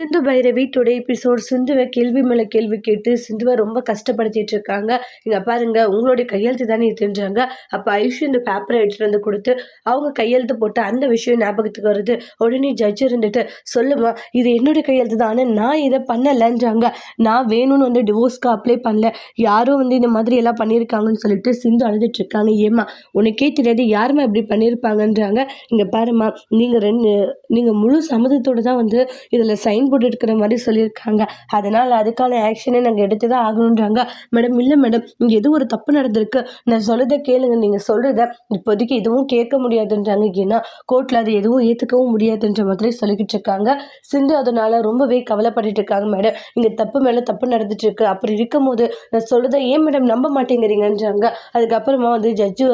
சிந்து Bhairavi today episode சிந்துவை கேள்வி மேலே கேள்வி கேட்டு சிந்துவை ரொம்ப கஷ்டப்படுத்திட்டு இருக்காங்க. இங்கே பாருங்க உங்களுடைய கையெழுத்து தானே இதுன்றாங்க அப்போ ஐஷு இந்த பேப்பரை எடுத்துகிட்டு வந்து கொடுத்து அவங்க கையெழுத்து போட்டு அந்த விஷயம் ஞாபகத்துக்கு வருது. உடனே ஜட்ஜ் இருந்துட்டு சொல்லுமா இது என்னுடைய கையெழுத்து தான் ஆனால் நான் இதை பண்ணலைன்றாங்க. நான் வேணும்னு வந்து டிவோர்ஸ்க்கு அப்ளை பண்ணல. யாரும் வந்து இந்த மாதிரி எல்லாம் பண்ணியிருக்காங்கன்னு சொல்லிட்டு சிந்து அழுதுட்டு இருக்காங்க. ஏமா உனக்கே தெரியாது யாருமா இப்படி பண்ணியிருப்பாங்கன்றாங்க. இங்கே பாருமா நீங்கள் ரெண்டு நீங்கள் முழு சம்மதத்தோடு தான் வந்து இதில் சைன் போட்டு இருக்கிற மாதிரி சொல்லியிருக்காங்க. அதனால் அதுக்கான ஆக்ஷனை நாங்கள் எடுத்து தான் ஆகணுன்றாங்க மேடம் இல்லை மேடம் இங்கே எதுவும் ஒரு தப்பு நடந்திருக்கு. நான் சொல்கிறத கேளுங்க. நீங்கள் சொல்கிறத இப்போதைக்கு எதுவும் கேட்க முடியாதுன்றாங்க. ஏன்னா கோர்ட்டில் அது எதுவும் ஏற்றுக்கவும் முடியாதுன்ற மாதிரி சொல்லிக்கிட்டு இருக்காங்க. சிந்து அதனால் ரொம்பவே கவலைப்பட்டுட்டு இருக்காங்க மேடம் இங்கே தப்பு மேலே தப்பு நடந்துட்டு இருக்கு அப்படி இருக்கும்போது நான் சொல்கிறத ஏன் மேடம் நம்ப மாட்டேங்கிறீங்கன்றாங்க. அதுக்கப்புறமா வந்து ஜட்ஜு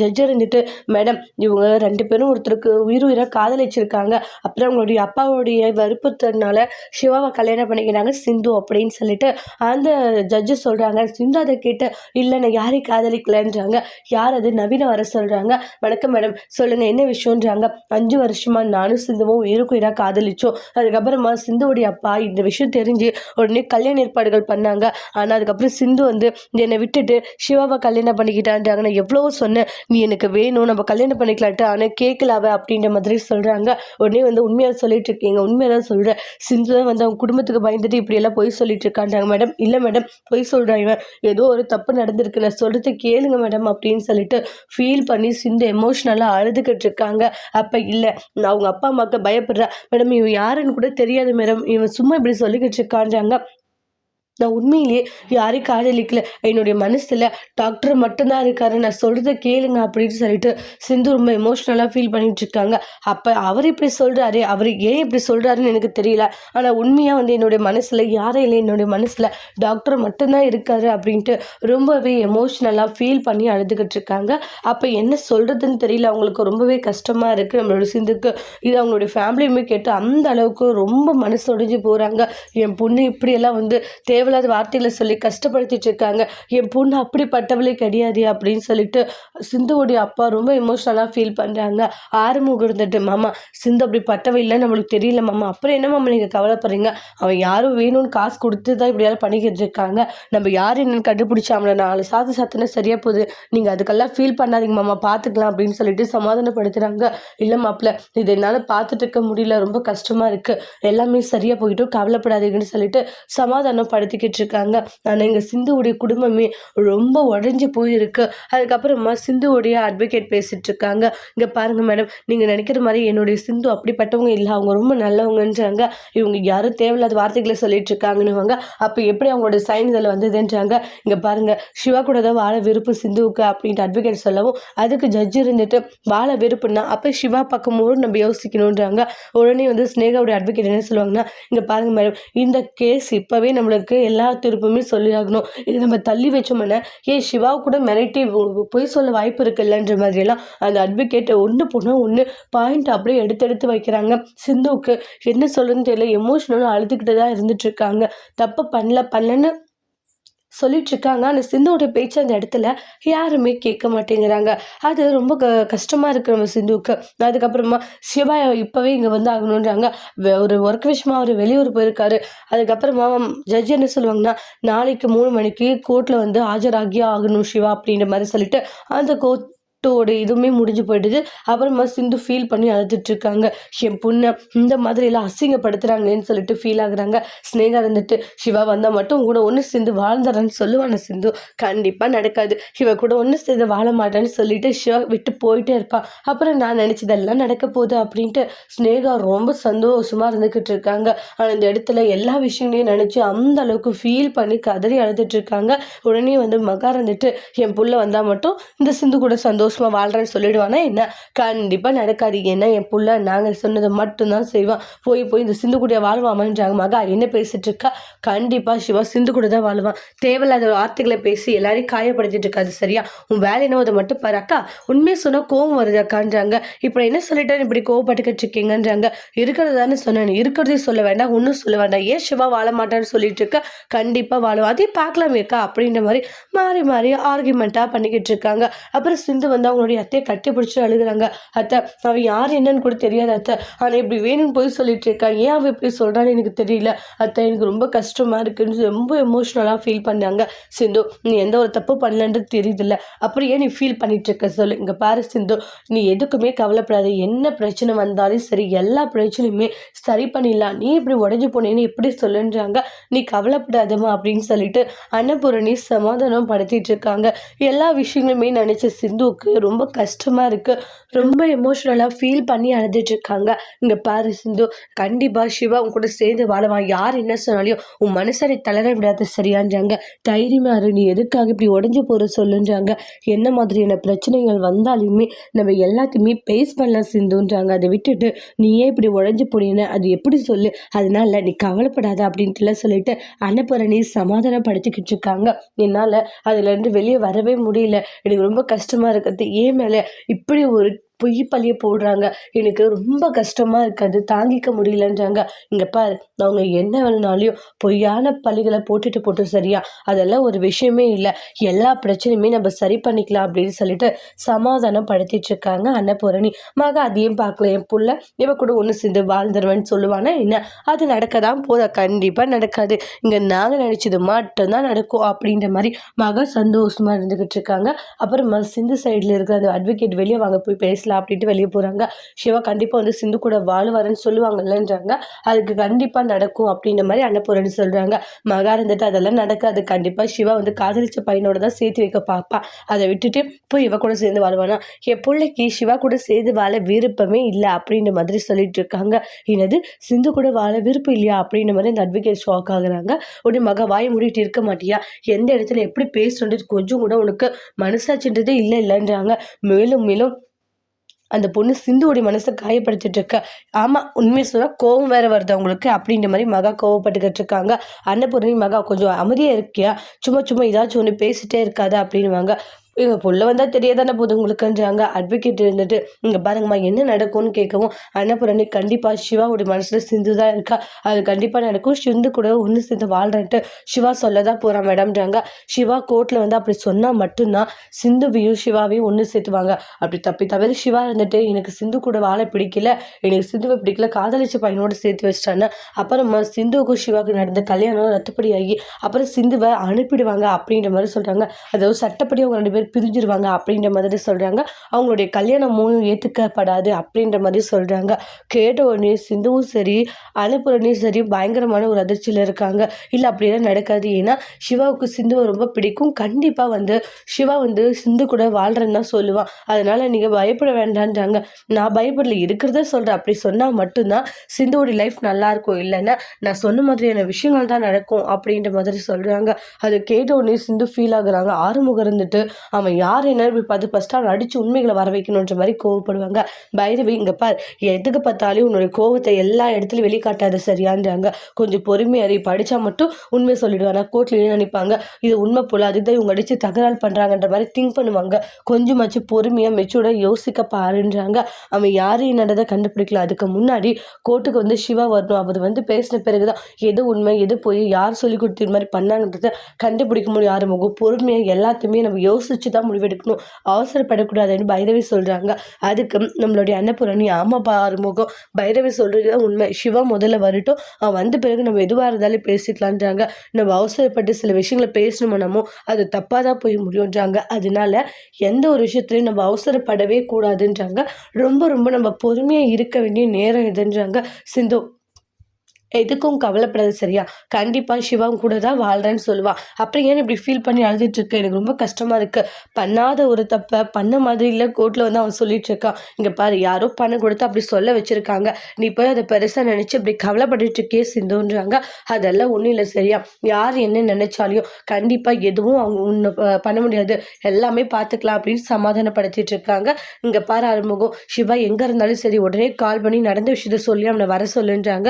ஜட்ஜு இருந்துட்டு மேடம் இவங்க ரெண்டு பேரும் ஒருத்தருக்கு உயிர் உயிராக காதலிச்சிருக்காங்க. அப்புறம் அவங்களுடைய அப்பாவுடைய வறுப்புத்தனால சிவாவை கல்யாணம் பண்ணிக்கிறாங்க சிந்து அப்படின்னு சொல்லிட்டு. அந்த ஜட்ஜு சொல்கிறாங்க சிந்து அதை கேட்டு இல்லை நான் யாரையும் காதலிக்கலன்றாங்க. யார் அது? நவீன வர சொல்கிறாங்க வணக்கம் மேடம் சொல்லுங்கள் என்ன விஷயம்ன்றாங்க. அஞ்சு வருஷமா நானும் சிந்துவும் இருக்கும் உயிராக காதலிச்சோம். அதுக்கப்புறமா சிந்துவுடைய அப்பா இந்த விஷயம் தெரிஞ்சு உடனே கல்யாண ஏற்பாடுகள் பண்ணாங்க. ஆனால் அதுக்கப்புறம் சிந்து வந்து என்னை விட்டுட்டு சிவாவை கல்யாணம் பண்ணிக்கிட்டான்றாங்க நான் எவ்வளவோ சொன்னேன். நீ எனக்கு வேணும். நம்ம கல்யாணம் பண்ணிக்கலான்ட்டு ஆனால் கேட்கலாவ அப்படின்ற மாதிரி சொல்கிறாங்க உடனே வந்து உண்மையாக சொல்லிட்டு இருக்கீங்க. உண்மையாக தான் சொல்கிறேன் சிந்து தான் வந்து அவங்க குடும்பத்துக்கு பயந்துட்டு இப்படியெல்லாம் பொய் சொல்லிட்டு இருக்கான்றாங்க மேடம் இல்லை மேடம் பொய் சொல்கிறான் இவன். ஏதோ ஒரு தப்பு நடந்திருக்கு நான் சொல்கிறத கேளுங்க மேடம் அப்படின்னு சொல்லிட்டு ஃபீல் பண்ணி சிந்து எமோஷ்னலாக அழுதுகிட்டு இருக்காங்க அப்போ இல்லை நான் அவங்க அப்பா அம்மாவுக்கு பயப்படுறேன். மேடம் இவன் யாருன்னு கூட தெரியாது மேடம். இவன் சும்மா இப்படி சொல்லிக்கிட்டு இருக்கான்றாங்க நான் உண்மையிலேயே யாரையும் காதலிக்கல. என்னுடைய மனசில் டாக்டர் மட்டும்தான் இருக்காரு. நான் சொல்கிறத கேளுங்க அப்படின்னு சொல்லிட்டு சிந்து ரொம்ப எமோஷ்னலாக ஃபீல் பண்ணிட்டு இருக்காங்க. அப்போ அவர் இப்படி சொல்கிறாரு அவர் ஏன் இப்படி சொல்கிறாருன்னு எனக்கு தெரியல. ஆனால் உண்மையாக வந்து என்னுடைய மனசில் யாரும் இல்லை என்னுடைய மனசில் டாக்டர் மட்டும்தான் இருக்காரு அப்படின்ட்டு ரொம்பவே எமோஷ்னலாக ஃபீல் பண்ணி அழுதுகிட்டு இருக்காங்க. அப்போ என்ன சொல்கிறதுன்னு தெரியல. அவங்களுக்கு ரொம்பவே கஷ்டமாக இருக்குது நம்மளோட சிந்துக்கு இது அவங்களுடைய ஃபேமிலியுமே கேட்டு அந்த அளவுக்கு ரொம்ப மனசு உடைஞ்சு போகிறாங்க என் பொண்ணு இப்படியெல்லாம் வந்து தேவை தேவையில்லாத வார்த்தைகளை சொல்லி கஷ்டப்படுத்திட்டு இருக்காங்க. என் பொண்ணு அப்படிப்பட்டவளே கிடையாது அப்படின்னு சொல்லிட்டு சிந்துவோடைய அப்பா ரொம்ப எமோஷ்னலாக ஃபீல் பண்ணுறாங்க ஆறுமுகம் இருந்துட்டு மாமா சிந்து அப்படி பட்டவை இல்லை நம்மளுக்கு தெரியல மாமா. அப்புறம் என்ன மாமா நீங்கள் கவலைப்படுறீங்க? அவன் யாரும் வேணும்னு காசு கொடுத்து தான் இப்படியால பண்ணிக்கிட்டு இருக்காங்க. நம்ம யார் என்னன்னு கண்டுபிடிச்சா அவனை நாலு சாத்து சாத்தினா சரியாக போகுது. நீங்கள் அதுக்கெல்லாம் ஃபீல் பண்ணாதீங்க மாமா. பார்த்துக்கலாம் அப்படின்னு சொல்லிட்டு சமாதானப்படுத்துகிறாங்க இல்லை மாப்பிள்ள இது என்னால் பார்த்துட்டு இருக்க முடியல. ரொம்ப கஷ்டமாக இருக்குது எல்லாமே சரியாக போயிட்டும். கவலைப்படாதீங்கன்னு சொல்லிட்டு சமாதானப்படுத்தி நடத்திக்கிட்டு இருக்காங்க ஆனால் எங்கள் சிந்துவுடைய குடும்பமே ரொம்ப உடஞ்சி போயிருக்கு. அதுக்கப்புறமா சிந்துவுடைய அட்வொகேட் பேசிகிட்டு இருக்காங்க இங்கே பாருங்கள் மேடம் நீங்கள் நினைக்கிற மாதிரி என்னுடைய சிந்து அப்படிப்பட்டவங்க இல்லை அவங்க ரொம்ப நல்லவங்கன்றாங்க. இவங்க யாரும் தேவையில்லாத வார்த்தைகளை சொல்லிட்டு இருக்காங்கன்னுவாங்க அப்போ எப்படி அவங்களோட சைன் இதில் வந்ததுன்றாங்க? இங்கே பாருங்கள் சிவா கூட தான் வாழ விருப்பு சிந்துவுக்கு அப்படின்ட்டு அட்வொகேட் சொல்லவும் அதுக்கு ஜட்ஜ் இருந்துட்டு வாழ விருப்புன்னா அப்போ சிவா பக்கமும் நம்ம யோசிக்கணுன்றாங்க. உடனே வந்து ஸ்னேகாவுடைய அட்வொகேட் என்ன சொல்லுவாங்கன்னா இங்கே பாருங்கள் மேடம் இந்த கேஸ் இப்போவே நம்மளுக்கு எல்லா திருப்புமே சொல்லியாகணும். இது நம்ம தள்ளி வச்சோம்னா ஏ சிவா கூட மிரட்டி பொய் சொல்ல வாய்ப்பு இருக்குல்லன்ற மாதிரியெல்லாம் அந்த அட்வொகேட்டை ஒன்று போனால் ஒன்று பாயிண்ட் அப்படியே எடுத்து எடுத்து வைக்கிறாங்க. சிந்துவுக்கு என்ன சொல்லுன்னு தெரியல. எமோஷனலும் அழுதுகிட்டு தான் இருந்துட்டு இருக்காங்க. தப்பு பண்ணல பண்ணலன்னு சொல்லிட்டு இருக்காங்க ஆனால் சிந்துவோட பேச்சு அந்த இடத்துல யாருமே கேட்க மாட்டேங்கிறாங்க. அது ரொம்ப க கஷ்டமாக இருக்கு நம்ம சிந்துவுக்கு. அதுக்கப்புறமா சிவா இப்போவே இங்கே வந்து ஆகணுன்றாங்க ஒரு ஒர்க் விஷயமா அவர் வெளியூர் போயிருக்காரு. அதுக்கப்புறமா ஜட்ஜ் என்ன சொல்லுவாங்கன்னா நாளைக்கு மூணு மணிக்கு கோர்ட்டில் வந்து ஆஜராகியே ஆகணும் சிவா அப்படின்ற மாதிரி சொல்லிட்டு அந்த கோர்ட் டூவோட இதுவுமே முடிஞ்சு போயிடுது. அப்புறமா சிந்து ஃபீல் பண்ணி அழுதுட்டு இருக்காங்க என் பொண்ணை இந்த மாதிரி எல்லாம் அசிங்கப்படுத்துறாங்களேன்னு சொல்லிட்டு ஃபீல் ஆகுறாங்க. ஸ்னேகா இருந்துட்டு சிவா வந்தால் மட்டும் கூட ஒன்று சேர்ந்து வாழ்ந்துறேன்னு சொல்லுவான சிந்து. கண்டிப்பாக நடக்காது. இவ கூட ஒன்று சேர்ந்து வாழ மாட்டேன்னு சொல்லிட்டு சிவா விட்டு போயிட்டே இருப்பான் அப்புறம் நான் நினச்சதெல்லாம் நடக்க போகுது அப்படின்ட்டு ஸ்னேகா ரொம்ப சந்தோஷமாக இருந்துக்கிட்டு இருக்காங்க ஆனால் இந்த இடத்துல எல்லா விஷயங்களையும் நினச்சி அந்த அளவுக்கு ஃபீல் பண்ணி கதறி அழுதுட்டு இருக்காங்க உடனே வந்து மகா இருந்துட்டு என் புள்ள வந்தால் மட்டும் இந்த சிந்து கூட சந்தோஷம் சந்தோஷமாக வாழ்கிறேன்னு சொல்லிடுவானா? என்ன? கண்டிப்பாக நடக்காது ஏன்னா என் புள்ள? நாங்கள் சொன்னதை மட்டும்தான் செய்வான் போய் போய் இந்த சிந்து கூட வாழ்வாமான்றாங்க. மகா என்ன பேசிட்டு இருக்கா? கண்டிப்பாக சிவா சிந்து கூட தான் வாழ்வான் தேவையில்லாத வார்த்தைகளை பேசி எல்லாரையும் காயப்படுத்திட்டு இருக்காது சரியா? உன் வேலை என்ன அதை மட்டும் பாரு அக்கா. உண்மையை சொன்னால் கோவம் வருது அக்கான்றாங்க. இப்போ என்ன சொல்லிட்டேன்? இப்படி கோவப்பட்டுக்கிட்டு இருக்கீங்கன்றாங்க. இருக்கிறது தானே சொன்னேன். இருக்கிறதையும் சொல்ல வேண்டாம். ஒன்றும் சொல்ல வேண்டாம். ஏன் சிவா வாழ மாட்டான்னு சொல்லிட்டு இருக்க? கண்டிப்பாக வாழும் அதையும் பார்க்கலாமே அக்கா அப்படின்ற மாதிரி மாறி மாறி ஆர்குமெண்ட்டாக பண்ணிக்கிட்டு இருக்காங்க. அப்புறம் சிந்து வந்து அவங்களுடைய அத்தையை கட்டி பிடிச்சி அழுகுறாங்க. அத்தை அவன் யார் என்னன்னு கூட தெரியாது அத்தை. ஆனால் இப்படி வேணும்னு போய் சொல்லிட்டு இருக்கா. ஏன் அவன் இப்படி சொல்கிறான்னு எனக்கு தெரியல. அத்தை எனக்கு ரொம்ப கஷ்டமாக இருக்குன்னு ரொம்ப எமோஷ்னலாக ஃபீல் பண்ணாங்க. சிந்து நீ எந்த ஒரு தப்பு பண்ணலன்றது தெரியுதுல்ல. அப்புறம் ஏன் நீ ஃபீல் பண்ணிட்டு இருக்க சொல்லு. இங்கே பாரு சிந்து நீ எதுக்குமே கவலைப்படாத. என்ன பிரச்சனை வந்தாலும் சரி எல்லா பிரச்சனையுமே சரி பண்ணிடலாம். நீ இப்படி உடஞ்சி போனேன்னு எப்படி சொல்லுன்றாங்க. நீ கவலைப்படாதம்மா அப்படின்னு சொல்லிட்டு அன்னபூரணி சமாதானம் படுத்திட்டு இருக்காங்க. எல்லா விஷயங்களுமே நினச்ச சிந்துவுக்கு ரொம்ப கஷ்டமாக இருக்குது ரொம்ப எமோஷ்னலாக ஃபீல் பண்ணி அழுதுட்டு இருக்காங்க. இங்கே பாரு சிந்து. கண்டிப்பாக சிவா உன் கூட சேர்ந்து வாழவான் யார் என்ன சொன்னாலையும் உன் மனசனை தளர விடாத சரியான்றாங்க. தைரியமா இரு. நீ எதுக்காக இப்படி உடஞ்சி போகிற சொல்லுன்றாங்க. என்ன மாதிரியான பிரச்சனைகள் வந்தாலுமே நம்ம எல்லாத்தையுமே பேஸ் பண்ணலாம் சிந்துன்றாங்க. அதை விட்டுட்டு நீ ஏன் இப்படி உடஞ்சி போனீன்னு அது எப்படி சொல்லு? அதனால நீ கவலைப்படாத அப்படின்ட்டுலாம் சொல்லிட்டு அன்னபூரணி சமாதானப்படுத்திக்கிட்டு இருக்காங்க. என்னால் அதுலேருந்து வெளியே வரவே முடியல. எனக்கு ரொம்ப கஷ்டமாக இருக்கிறது ஏன் மேலே இப்படி ஒரு பொய் பழிய போடுறாங்க. எனக்கு ரொம்ப கஷ்டமாக இருக்காது தாங்கிக்க முடியலன்றாங்க. இங்கே பாரு அவங்க என்ன வேணுனாலையும் பொய்யான பழிகளை போட்டுட்டு போட்டு சரியா? அதெல்லாம் ஒரு விஷயமே இல்லை. எல்லா பிரச்சனையுமே நம்ம சரி பண்ணிக்கலாம் அப்படின்னு சொல்லிட்டு சமாதானம் படுத்திட்டு இருக்காங்க அன்னபூரணி மக அதையும் பார்க்கல? என் புள்ள இவ கூட ஒன்று சேர்ந்து வாழ்ந்துருவேன்னு சொல்லுவானா என்ன? அது நடக்க தான் போதா? கண்டிப்பாக நடக்காது. இங்கே நாங்கள் நினச்சது மட்டும்தான் நடக்கும் அப்படின்ற மாதிரி மக சந்தோஷமாக இருந்துக்கிட்டு இருக்காங்க. அப்புறம் சிந்து சைடில் இருக்கிற அந்த அட்வொகேட் வெளியே வாங்க போய் பேச பேசலாம் அப்படின்ட்டு வெளியே போகிறாங்க சிவா கண்டிப்பாக வந்து சிந்து கூட வாழுவாருன்னு சொல்லுவாங்கல்லன்றாங்க. அதுக்கு கண்டிப்பாக நடக்கும் அப்படின்ற மாதிரி அன்னபூரணி சொல்கிறாங்க மகா இருந்துட்டு அதெல்லாம் நடக்காது. கண்டிப்பாக சிவா வந்து காதலிச்ச பையனோட தான் சேர்த்து வைக்க பார்ப்பா. அதை விட்டுட்டு போய் இவ கூட சேர்ந்து வாழ்வானா? என் பிள்ளைக்கு சிவா கூட சேர்ந்து வாழ விருப்பமே இல்லை அப்படின்ற மாதிரி சொல்லிட்டு இருக்காங்க. என்னது? சிந்து கூட வாழ விருப்பம் இல்லையா அப்படின்ற மாதிரி அந்த அட்வொகேட் ஷாக் ஆகுறாங்க. உடனே மக வாய் மூடிட்டு இருக்க மாட்டியா? எந்த இடத்துல எப்படி பேசுறது கொஞ்சம் கூட உனக்கு மனசாச்சுன்றதே இல்லை இல்லைன்றாங்க. மேலும் மேலும் அந்த பொண்ணு சிந்துவோடைய மனசை காயப்படுத்திட்டு இருக்கா ஆமாம் உண்மையை சொன்னால் கோவம் வேற வருது அவங்களுக்கு அப்படின்ற மாதிரி மகா கோவப்பட்டுக்கிட்டு இருக்காங்க. அன்னபூர்ணி மகா கொஞ்சம் அமைதியாக இருக்கியா? சும்மா சும்மா ஏதாச்சும் ஒன்று பேசிட்டே இருக்காதா அப்படின்வாங்க எங்கள் புள்ள வந்தால் தெரியாதானே போதும் உங்களுக்குன்றாங்க. அட்வொகேட் இருந்துட்டு இங்கே பாருங்கம்மா என்ன நடக்கும்னு கேட்கவும் அன்னபுரணி கண்டிப்பாக சிவாவுடைய மனசில் சிந்து தான் இருக்கா. அது கண்டிப்பாக நடக்கும். சிந்து கூட ஒன்று சேர்ந்து வாழ்றேன்ட்டு சிவா சொல்ல தான் போகிறான் மேடம்ன்றாங்க. சிவா கோர்ட்டில் வந்து அப்படி சொன்னால் மட்டும்தான் சிந்துவையும் சிவாவையும் ஒன்று சேர்த்துவாங்க. அப்படி தப்பி தவிர சிவா இருந்துட்டு எனக்கு சிந்து கூட வாழ பிடிக்கல எனக்கு சிந்துவை பிடிக்கல காதலிச்ச பையனோடு சேர்த்து வச்சிட்டாங்க அப்புறமா சிந்துவுக்கும் சிவாவுக்கு நடந்த கல்யாணம் ரத்துப்படி ஆகி அப்புறம் சிந்துவை அனுப்பிடுவாங்க அப்படின்ற மாதிரி சொல்கிறாங்க அதாவது சட்டப்படி அவங்க ரெண்டு பேர் பிரிஞ்சிருவாங்க அப்படின்ற மாதிரி சொல்கிறாங்க அவங்களுடைய கல்யாணம் ஏற்றுக்கப்படாது அப்படின்ற மாதிரி சொல்கிறாங்க கேட்ட உடனே சிந்துவும் சரி அனுப்புறனையும் சரி பயங்கரமான ஒரு அதிர்ச்சியில் இருக்காங்க. இல்லை அப்படியெல்லாம் நடக்காது. ஏன்னா சிவாவுக்கு சிந்துவை ரொம்ப பிடிக்கும். கண்டிப்பாக வந்து சிவா வந்து சிந்து கூட வாழ்கிறேன்னு தான் சொல்லுவான். அதனால் நீங்கள் பயப்பட வேண்டான்றாங்க. நான் பயப்படல இருக்கிறத சொல்கிறேன் அப்படி சொன்னால் மட்டும்தான் சிந்துவோடைய லைஃப் நல்லாயிருக்கும் இல்லைன்னா நான் சொன்ன மாதிரியான விஷயங்கள் தான் நடக்கும் அப்படின்ற மாதிரி சொல்கிறாங்க அதை கேட்ட உடனே சிந்து ஃபீல் ஆகுறாங்க. ஆறுமுகம் இருந்துட்டு அவன் யார் என்ன பார்த்து ஃபஸ்ட்டு அவன் அடித்து உண்மைகளை வர வைக்கணுன்ற மாதிரி கோவப்படுவாங்க. பைரவி இங்கே பார் எதுக்கு பார்த்தாலும் உன்னுடைய கோவத்தை எல்லா இடத்துலையும் வெளிக்காட்டாது சரியான்றாங்க. கொஞ்சம் பொறுமையாக படித்தா மட்டும் உண்மையை சொல்லிடுவாங்க. கோர்ட்லேயே நினைப்பாங்க? இது உண்மை போல அதுதான் இவங்க அடித்து தகராறு பண்ணுறாங்கன்ற மாதிரி திங்க் பண்ணுவாங்க. கொஞ்சமாச்சு பொறுமையாக மெச்சூர்டாக யோசிக்க பாருன்றாங்க. அவன் யார் என்னதை கண்டுபிடிக்கலாம் அதுக்கு முன்னாடி கோர்ட்டுக்கு வந்து சிவா வரணும். அவர் வந்து பேசின பிறகு தான் எது உண்மை எது போய் யார் சொல்லி கொடுத்து மாதிரி பண்ணாங்கன்றத கண்டுபிடிக்க முடியும். ஆரம்பம் பொறுமையாக எல்லாத்தையுமே நம்ம யோசிச்சு யோசிச்சு தான் முடிவெடுக்கணும். அவசரப்படக்கூடாதுன்னு பைரவி சொல்கிறாங்க அதுக்கு நம்மளுடைய அன்னபூரணி ஆமாப்பா ஆறுமுகம். பைரவி சொல்கிறது தான் உண்மை. சிவா முதல்ல வரட்டும். அவன் வந்த பிறகு நம்ம எதுவாக இருந்தாலும் பேசிக்கலான்றாங்க. நம்ம அவசரப்பட்டு சில விஷயங்களை பேசணுமோ அது தப்பாக தான் போய் முடியுன்றாங்க அதனால எந்த ஒரு விஷயத்துலையும் நம்ம அவசரப்படவே கூடாதுன்றாங்க. ரொம்ப ரொம்ப நம்ம பொறுமையாக இருக்க வேண்டிய நேரம் எதுன்றாங்க சிந்து எதுக்கும் கவலைப்படாது சரியா? கண்டிப்பாக சிவாவும் கூட தான் வாழ்கிறேன்னு சொல்லுவாள் அப்புறம் ஏன் இப்படி ஃபீல் பண்ணி அழுதுட்டு எனக்கு ரொம்ப கஷ்டமாக இருக்குது பண்ணாத ஒரு தப்பை பண்ண மாதிரி இல்லை கோர்ட்டில் வந்து அவன் சொல்லிட்டு இருக்கான் இங்கே பாரு யாரோ பணம் கொடுத்து அப்படி சொல்ல வச்சுருக்காங்க. நீ போய் அதை பெருசாக நினச்சி இப்படி கவலைப்பட்டுட்டு இருக்கே சிந்துன்றாங்க. அதெல்லாம் ஒன்றும் இல்லை சரியா? யார் என்ன நினைச்சாலையும் கண்டிப்பாக எதுவும் அவங்க உன்னை பண்ண முடியாது. எல்லாமே பார்த்துக்கலாம் அப்படின்னு சமாதானப்படுத்திட்டு இருக்காங்க. இங்கே பாரு ஆறுமுகம் சிவா எங்கே இருந்தாலும் சரி உடனே கால் பண்ணி நடந்த விஷயத்த சொல்லி அவனை வர சொல்லுன்றாங்க.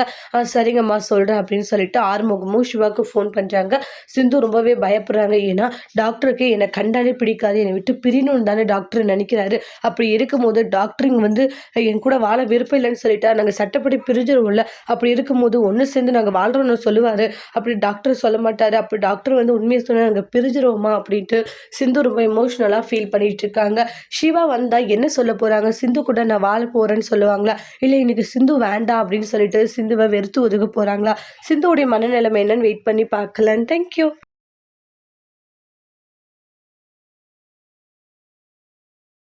சரி சரிங்கம்மா சொல்கிறேன் அப்படின்னு சொல்லிட்டு ஆறுமுகமும் சிவாவுக்கு ஃபோன் பண்ணுறாங்க சிந்து ரொம்பவே பயப்படுறாங்க. ஏன்னா டாக்டருக்கு என்னை கண்டாலே பிடிக்காது. என்னை விட்டு பிரியணும்னு தானே டாக்டர் நினைக்கிறாரு. அப்படி இருக்கும்போது டாக்டருங்க வந்து என் கூட வாழ விருப்பம் இல்லைன்னு சொல்லிட்டா நாங்கள் சட்டப்படி பிரிஞ்சிருவோம்ல. அப்படி இருக்கும்போது ஒன்று சேர்ந்து நாங்கள் வாழ்கிறோம்னு சொல்லுவார். அப்படி டாக்டர் சொல்ல மாட்டார். அப்படி டாக்டர் வந்து உண்மையை சொன்னால் நாங்கள் பிரிஞ்சிருவோமா? அப்படின்ட்டு சிந்து ரொம்ப எமோஷ்னலாக ஃபீல் பண்ணிட்டு இருக்காங்க. சிவா வந்தால் என்ன சொல்ல போகிறாங்க சிந்து கூட நான் வாழ போகிறேன்னு சொல்லுவாங்களா? இல்லை இன்னைக்கு சிந்து வேண்டாம் அப்படின்னு சொல்லிட்டு சிந்துவை வெறுத்து ஒதுக்க போகிறாங்களா சிந்துவோடைய மனநிலைமை என்னன்னு வெயிட் பண்ணி பார்க்கலாம் தேங்க்யூ